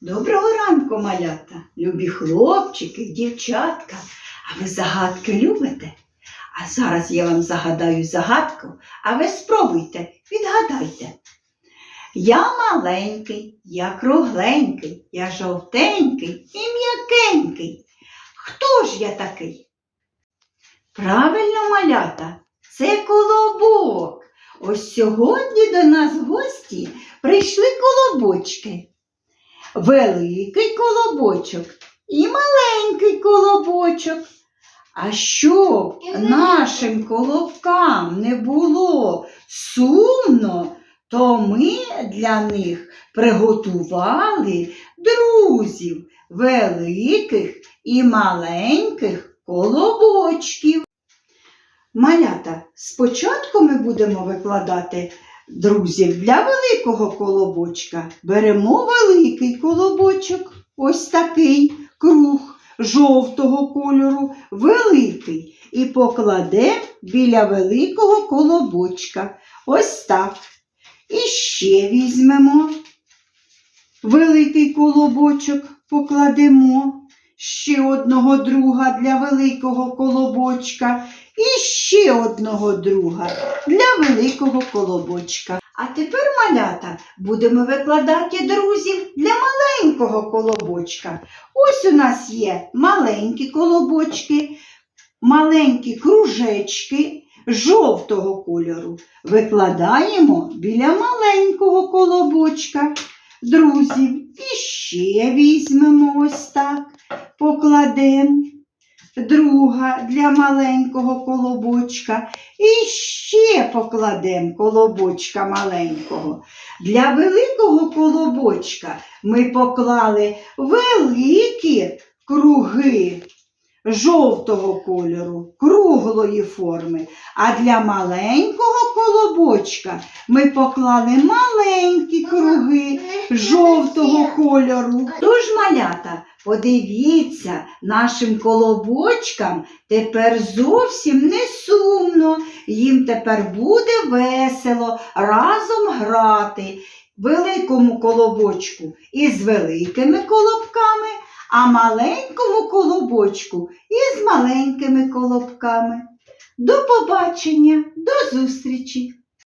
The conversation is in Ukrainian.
Доброго ранку, малята, любі хлопчики, дівчатка. А ви загадки любите? А зараз я вам загадаю загадку, а ви спробуйте, відгадайте. Я маленький, я кругленький, я жовтенький і м'якенький. Хто ж я такий? Правильно, малята, це колобок. Ось сьогодні до нас в гості прийшли колобочки. Великий колобочок і маленький колобочок. А щоб нашим колобкам не було сумно, то ми для них приготували друзів великих і маленьких колобочків. Малята, спочатку ми будемо викладати друзів для великого колобочка. Беремо великий колобочок, ось такий круг жовтого кольору, великий, і покладемо біля великого колобочка. Ось так. І ще візьмемо великий колобочок, покладемо. Ще одного друга для великого колобочка і ще одного друга для великого колобочка. А тепер, малята, будемо викладати друзів для маленького колобочка. Ось у нас є маленькі колобочки, маленькі кружечки жовтого кольору. Викладаємо біля маленького колобочка друзів. І ще візьмемо ось так, покладемо друга для маленького колобочка. І ще покладемо колобочка маленького. Для великого колобочка ми поклали великі круги жовтого кольору, круглої форми. А для маленького колобочка ми поклали маленькі круги жовтого кольору. Тож, малята, подивіться, нашим колобочкам тепер зовсім не сумно. Їм тепер буде весело разом грати великому колобочку із великими колобками, а маленькому колобочку із маленькими колобками. До побачення, до зустрічі!